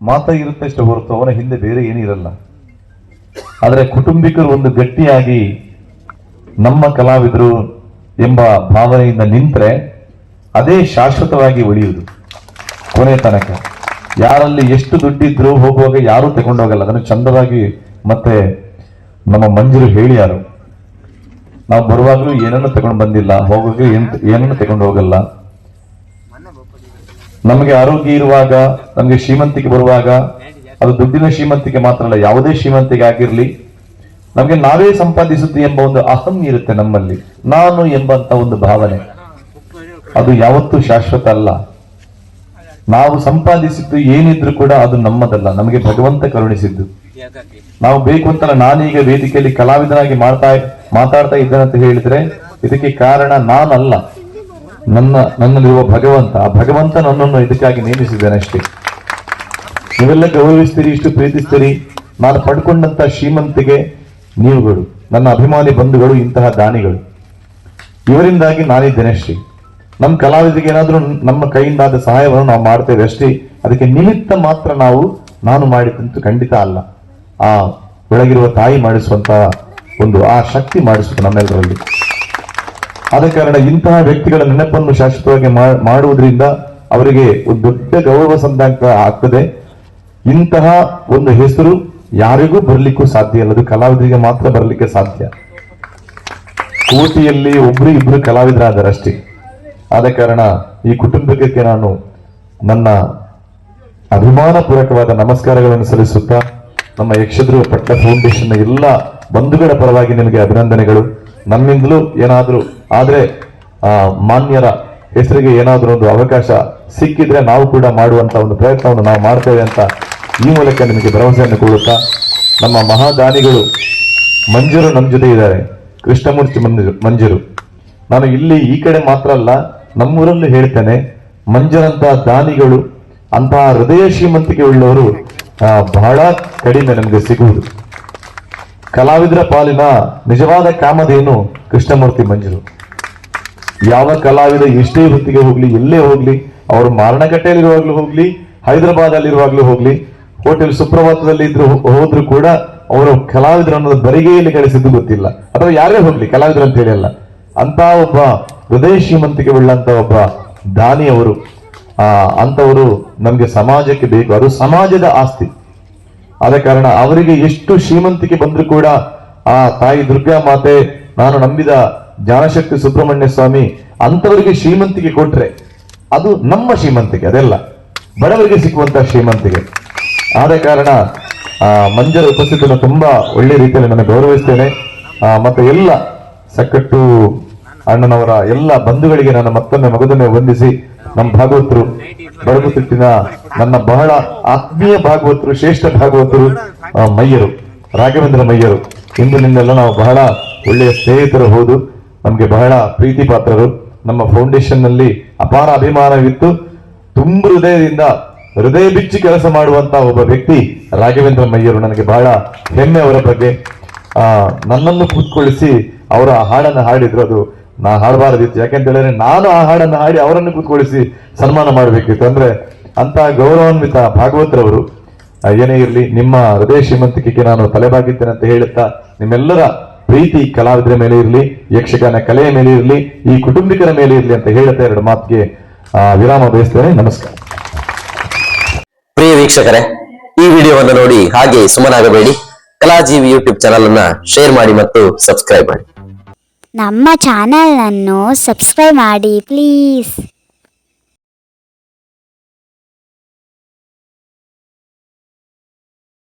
ಮಾತ್ರ ಇರುತ್ತೆ ಅಷ್ಟೇ ಹೊರತು ಅವನ ಹಿಂದೆ ಬೇರೆ ಏನಿರಲ್ಲ ಆದರೆ ಕುಟುಂಬಿಕರು ಒಂದು ಗಟ್ಟಿಯಾಗಿ ನಮ್ಮ ಕಲಾವಿದರು ಎಂಬ ಭಾವನೆಯಿಂದ ನಿಂತರೆ ಅದೇ ಶಾಶ್ವತವಾಗಿ ಉಳಿಯುವುದು ಕೊನೆ ತನಕ. ಯಾರಲ್ಲಿ ಎಷ್ಟು ದುಡ್ಡಿದ್ರು ಹೋಗುವಾಗ ಯಾರೂ ತಗೊಂಡೋಗಲ್ಲ. ಅದನ್ನು ಚಂದವಾಗಿ ಮತ್ತೆ ನಮ್ಮ ಮಂಜರು ಹೇಳಿಯಾರು ನಾವು ಬರುವಾಗಲೂ ಏನನ್ನು ತಗೊಂಡು ಬಂದಿಲ್ಲ. ಹೋಗುವಾಗ ಏನ್ ಏನನ್ನು ತಗೊಂಡು ಹೋಗಲ್ಲ. ನಮಗೆ ಆರೋಗ್ಯ ಇರುವಾಗ, ನಮಗೆ ಶ್ರೀಮಂತಿಕೆ ಬರುವಾಗ, ಅದು ದುಡ್ಡಿನ ಶ್ರೀಮಂತಿಕೆ ಮಾತ್ರ ಅಲ್ಲ, ಯಾವುದೇ ಶ್ರೀಮಂತಿಕೆ ಆಗಿರಲಿ, ನಮಗೆ ನಾವೇ ಸಂಪಾದಿಸುತ್ತೆ ಎಂಬ ಒಂದು ಅಹಂ ಇರುತ್ತೆ ನಮ್ಮಲ್ಲಿ. ನಾನು ಎಂಬಂತ ಒಂದು ಭಾವನೆ. ಅದು ಯಾವತ್ತೂ ಶಾಶ್ವತ ಅಲ್ಲ. ನಾವು ಸಂಪಾದಿಸಿದ್ದು ಏನಿದ್ರು ಕೂಡ ಅದು ನಮ್ಮದಲ್ಲ. ನಮಗೆ ಭಗವಂತ ಕರುಣಿಸಿದ್ದು. ನಾವು ಬೇಕು ಅಂತ ನಾನೀಗ ವೇದಿಕೆಯಲ್ಲಿ ಕಲಾವಿದನಾಗಿ ಮಾಡ್ತಾ, ಮಾತಾಡ್ತಾ ಇದ್ದೇನೆ ಅಂತ ಹೇಳಿದ್ರೆ, ಇದಕ್ಕೆ ಕಾರಣ ನಾನಲ್ಲ. ನನ್ನ, ನನ್ನಲ್ಲಿರುವ ಭಗವಂತ, ಆ ಭಗವಂತ ನನ್ನನ್ನು ಇದಕ್ಕಾಗಿ ನೇಮಿಸಿದ್ದೇನೆ ಅಷ್ಟೇ. ನೀವೆಲ್ಲ ಗೌರವಿಸ್ತೀರಿ, ಇಷ್ಟು ಪ್ರೀತಿಸ್ತೀರಿ, ನಾನು ಪಡ್ಕೊಂಡಂತ ಶ್ರೀಮಂತಿಗೆ ನೀವುಗಳು, ನನ್ನ ಅಭಿಮಾನಿ ಬಂಧುಗಳು, ಇಂತಹ ದಾನಿಗಳು. ಇವರಿಂದಾಗಿ ನಾನಿದ್ದೇನೆ ಅಷ್ಟೇ. ನಮ್ಮ ಕಲಾವಿದರಿಗೆ ಏನಾದರೂ ನಮ್ಮ ಕೈಯಿಂದಾದ ಸಹಾಯವನ್ನು ನಾವು ಮಾಡ್ತೇವೆ ಅಷ್ಟೇ. ಅದಕ್ಕೆ ನಿಮಿತ್ತ ಮಾತ್ರ ನಾವು, ನಾನು ಮಾಡಿದಂತೂ ಖಂಡಿತ ಅಲ್ಲ. ಆ ಒಳಗಿರುವ ತಾಯಿ ಮಾಡಿಸುವಂತಹ ಒಂದು, ಆ ಶಕ್ತಿ ಮಾಡಿಸುತ್ತೆ ನಮ್ಮೆಲ್ಲರಲ್ಲಿ. ಆದ ಕಾರಣ ಇಂತಹ ವ್ಯಕ್ತಿಗಳ ನೆನಪನ್ನು ಶಾಶ್ವತವಾಗಿ ಮಾಡುವುದರಿಂದ ಅವರಿಗೆ ಒಂದು ದೊಡ್ಡ ಗೌರವ ಸಂದಾಂಕ ಆಗ್ತದೆ. ಇಂತಹ ಒಂದು ಹೆಸರು ಯಾರಿಗೂ ಬರಲಿಕ್ಕೂ ಸಾಧ್ಯ ಇಲ್ಲ. ಅದು ಕಲಾವಿದರಿಗೆ ಮಾತ್ರ ಬರಲಿಕ್ಕೆ ಸಾಧ್ಯ. ಕೋಟಿಯಲ್ಲಿ ಒಬ್ರು ಇಬ್ರು ಕಲಾವಿದರಾದರಷ್ಟೇ. ಆದ ಕಾರಣ ಈ ಕುಟುಂಬಕ್ಕೆ ನಾನು ನನ್ನ ಅಭಿಮಾನಪೂರ್ವಕವಾದ ನಮಸ್ಕಾರಗಳನ್ನು ಸಲ್ಲಿಸುತ್ತಾ, ನಮ್ಮ ಯಕ್ಷದ್ರು ಪಟ್ಟ ಫೌಂಡೇಶನ್ ಎಲ್ಲ ಬಂಧುಗಳ ಪರವಾಗಿ ನಿಮಗೆ ಅಭಿನಂದನೆಗಳು. ನಮ್ಮಿಂದಲೂ ಏನಾದರೂ ಆದ್ರೆ ಮಾನ್ಯರ ಹೆಸರಿಗೆ ಏನಾದರೂ ಒಂದು ಅವಕಾಶ ಸಿಕ್ಕಿದ್ರೆ ನಾವು ಕೂಡ ಮಾಡುವಂತ ಒಂದು ಪ್ರಯತ್ನವನ್ನು ನಾವು ಮಾಡ್ತೇವೆ ಅಂತ ಈ ಮೂಲಕ ನಿಮಗೆ ಭರವಸೆಯನ್ನು ಕೊಡುತ್ತಾ, ನಮ್ಮ ಮಹಾದಾನಿಗಳು ಮಂಜರು ನಮ್ಮ ಜೊತೆ ಇದ್ದಾರೆ. ಕೃಷ್ಣಮೂರ್ತಿ ಮಂಜರು ಮಂಜರು. ನಾನು ಇಲ್ಲಿ ಈ ಕಡೆ ಮಾತ್ರ ಅಲ್ಲ, ನಮ್ಮೂರಲ್ಲೂ ಹೇಳ್ತೇನೆ ಮಂಜರಂತಹ ದಾನಿಗಳು ಅಂತಹ ಹೃದಯ ಶ್ರೀಮಂತಿಕೆ ಉಳ್ಳವರು ಬಹಳ ಕಡಿಮೆ ನಮಗೆ ಸಿಗುವುದು. ಕಲಾವಿದರ ಪಾಲಿನ ನಿಜವಾದ ಕಾಮಧೇನು ಕೃಷ್ಣಮೂರ್ತಿ ಮಂಜರು. ಯಾವ ಕಲಾವಿದ ಎಷ್ಟೇ ಹೊತ್ತಿಗೆ ಹೋಗ್ಲಿ, ಎಲ್ಲೇ ಹೋಗ್ಲಿ, ಅವರು ಮಾರಣಕಟ್ಟೆಯಲ್ಲಿರುವಾಗ್ಲೂ ಹೋಗ್ಲಿ ಹೈದರಾಬಾದ್ ಅಲ್ಲಿರುವಾಗ್ಲೂ ಹೋಗ್ಲಿ, ಹೋಟೆಲ್ ಸುಪ್ರಭಾತದಲ್ಲಿ ಇದ್ರು, ಹೋದ್ರು ಕೂಡ ಅವರು ಕಲಾವಿದರನ್ನು ಬರಿಗೆಯಲ್ಲಿ ಗಳಿಸಿದ್ದು ಗೊತ್ತಿಲ್ಲ. ಅಥವಾ ಯಾರೇ ಹೋಗ್ಲಿ, ಕಲಾವಿದರು ಅಂತ ಹೇಳಲ್ಲ ಅಂತ ಒಬ್ಬ ಹೃದಯ ಶ್ರೀಮಂತಿಕೆ ಉಳ್ಳಂತ ಒಬ್ಬ ದಾನಿ ಅವರು. ಆ ಅಂತವರು ನಮ್ಗೆ ಸಮಾಜಕ್ಕೆ ಬೇಕು. ಅದು ಸಮಾಜದ ಆಸ್ತಿ. ಆದ ಕಾರಣ ಅವರಿಗೆ ಎಷ್ಟು ಶ್ರೀಮಂತಿಕೆ ಬಂದ್ರು ಕೂಡ, ಆ ತಾಯಿ ದುರ್ಗಾ ಮಾತೆ, ನಾನು ನಂಬಿದ ಜ್ಞಾನಶಕ್ತಿ ಸುಬ್ರಹ್ಮಣ್ಯ ಸ್ವಾಮಿ ಅಂತವರಿಗೆ ಶ್ರೀಮಂತಿಗೆ ಕೊಟ್ರೆ ಅದು ನಮ್ಮ ಶ್ರೀಮಂತಿಕೆ, ಅದೆಲ್ಲ. ಬಡವರಿಗೆ ಸಿಕ್ಕುವಂತಹ ಶ್ರೀಮಂತಿಗೆ ಆದ ಕಾರಣ ಮಂಜರ ಉಪಸ್ಥಿತಿಯನ್ನು ತುಂಬಾ ಒಳ್ಳೆ ರೀತಿಯಲ್ಲಿ ನಾನು ಗೌರವಿಸ್ತೇನೆ. ಮತ್ತೆ ಎಲ್ಲ ಸಕ್ಕಟ್ಟು ಅಣ್ಣನವರ ಎಲ್ಲ ಬಂಧುಗಳಿಗೆ ನಾನು ಮತ್ತೊಮ್ಮೆ ಮಗದೊಮ್ಮೆ ವಂದಿಸಿ ನಮ್ಮ ಭಾಗವತರು ಬಡಗುತಿಟ್ಟಿನ ನನ್ನ ಬಹಳ ಆತ್ಮೀಯ ಭಾಗವತರು, ಶ್ರೇಷ್ಠ ಭಾಗವತರು ಮಯ್ಯರು ರಾಘವೇಂದ್ರ ಮಯ್ಯರು ಇಂದಿನಿಂದೆಲ್ಲ ನಾವು ಬಹಳ ಒಳ್ಳೆಯ ಸ್ನೇಹಿತರು ಹೌದು. ನಮ್ಗೆ ಬಹಳ ಪ್ರೀತಿ ಪಾತ್ರರು. ನಮ್ಮ ಫೌಂಡೇಶನ್ನಲ್ಲಿ ಅಪಾರ ಅಭಿಮಾನವಿತ್ತು. ತುಂಬ ಹೃದಯದಿಂದ, ಹೃದಯ ಬಿಚ್ಚಿ ಕೆಲಸ ಮಾಡುವಂತ ಒಬ್ಬ ವ್ಯಕ್ತಿ ರಾಘವೇಂದ್ರ ಮಯ್ಯರು ನನಗೆ ಬಹಳ ಹೆಮ್ಮೆ ಅವರ ಬಗ್ಗೆ. ಆ, ನನ್ನನ್ನು ಕೂತ್ಕೊಳ್ಳಿಸಿ ಅವರ ಹಾಡನ್ನು ಹಾಡಿದ್ರು. ಅದು ನಾ ಹಾಡಬಾರದಿತ್ತು. ಯಾಕೆಂತ ಹೇಳಿದ್ರೆ ನಾನು ಆ ಹಾಡನ್ನು ಹಾಡಿ ಅವರನ್ನು ಕೂತ್ಕೊಳಿಸಿ ಸನ್ಮಾನ ಮಾಡಬೇಕಿತ್ತು. ಅಂದ್ರೆ ಅಂತ ಗೌರವಾನ್ವಿತ ಭಾಗವತರವರು ಏನೇ ಇರಲಿ, ನಿಮ್ಮ ಹೃದಯ ಶ್ರೀಮಂತಿಕೆಗೆ ನಾನು ತಲೆಬಾಗಿದ್ದೇನೆ ಅಂತ ಹೇಳುತ್ತಾ ನಿಮ್ಮೆಲ್ಲರ ಪ್ರೀತಿ ಕಲಾವಿದರ ಮೇಲೆ ಇರಲಿ ಯಕ್ಷಗಾನ ಕಲೆಯ ಮೇಲೆ ಇರಲಿ ಈ ಕುಟುಂಬಿಕರ ಮೇಲೆ ಇರಲಿ ಅಂತ ಹೇಳುತ್ತಾ ಎರಡು ಮಾತಿಗೆ ವಿರಾಮ ಬಯಸ್ತೇನೆ ನಮಸ್ಕಾರ. ಪ್ರಿಯ ವೀಕ್ಷಕರೇ ಈ ವಿಡಿಯೋವನ್ನು ನೋಡಿ ಹಾಗೆ ಸುಮ್ಮನಾಗಬೇಡಿ. ಕಲಾಜೀವಿ ಯೂಟ್ಯೂಬ್ ಚಾನಲ್ ಅನ್ನ ಶೇರ್ ಮಾಡಿ ಮತ್ತು ಸಬ್ಸ್ಕ್ರೈಬ್ ಮಾಡಿ. ನಮ್ಮ ಚಾನಲನ್ನು ಸಬ್ಸ್ಕ್ರೈಬ್ ಮಾಡಿ ಪ್ಲೀಸ್.